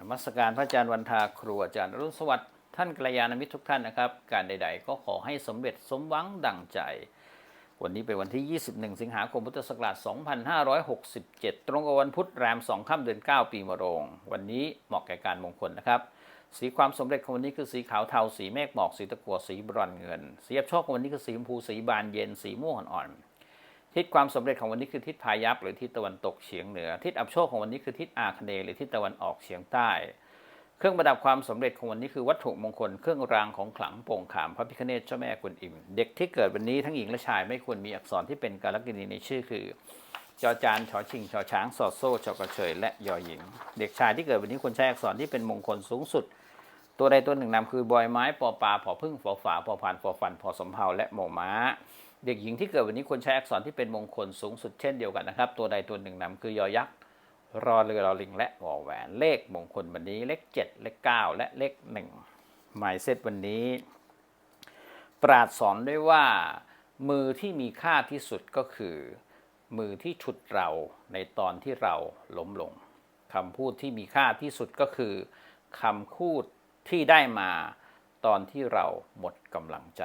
นมัสการพระอาจารย์วันทาครูอาจารย์รุ่นสวัสดิ์ท่านกัลยาณมิตรทุกท่านนะครับ การใด ๆ ก็ขอให้สมเร็จสมหวังดังใจ วันนี้เป็นวันที่ 21 สิงหาคมพุทธศักราช 2567 ตรงกับวันพุธแรม 2 ค่ำเดือน 9 ปีมะโรง วันนี้เหมาะแก่การมงคลนะครับสีความสำเร็จของวันนี้คือสีขาวเทาสีเมฆหมอกสีตะกั่วสีบรอนเงินสีอับโชคของวันนี้คือสีชมพูสีบานเย็นสีม่วงอ่อน ทิศความสำเร็จของวันนี้คือทิศพายัพหรือทิศตะวันตกเฉียงเหนือ ทิศอับโชคของวันนี้คือทิศอาคเนหรือทิศตะวันออกเฉียงใต้ เครื่องประดับความสำเร็จของวันนี้คือวัตถุมงคล เครื่องรางของขลังโป่งขามพระพิฆเนศเจ้าแม่กวนอิม เด็กที่เกิดวันนี้ทั้งหญิงและชายไม่ควรมีอักษรที่เป็นการลักินีในชื่อคือจอจานชอชิงชอช้างสอดโซ่ชอกระเฉยและยอหญิง เด็กชายที่เกิดวันนี้ควรใช้อักษรที่เป็นมงคลสูงสุด ตัวใดตัวหนึ่งนำคือบอยไม้ปอปลาผอพึ่งฝอฝาผอผ่านฝอฟันผอสมเภาและหมอม้า เด็กหญิงที่เกิดวันนี้ควรใช้อักษรที่เป็นมงคลสูงสุดเช่นเดียวกันนะครับ ตัวใดตัวหนึ่งนำคือยอยักษ์รอเรือรอลิงและวอแหวนเลขมงคลวันนี้เลข 7 เลข 9 และเลข1หมายเซตวันนี้ ปราดสอนด้วยว่า มือที่มีค่าที่สุดก็คือ มือที่ฉุดเราในตอนที่เราล้มลงคำพูดที่มีค่าที่สุดก็คือคำพูดที่ได้มาตอนที่เราหมดกำลังใจ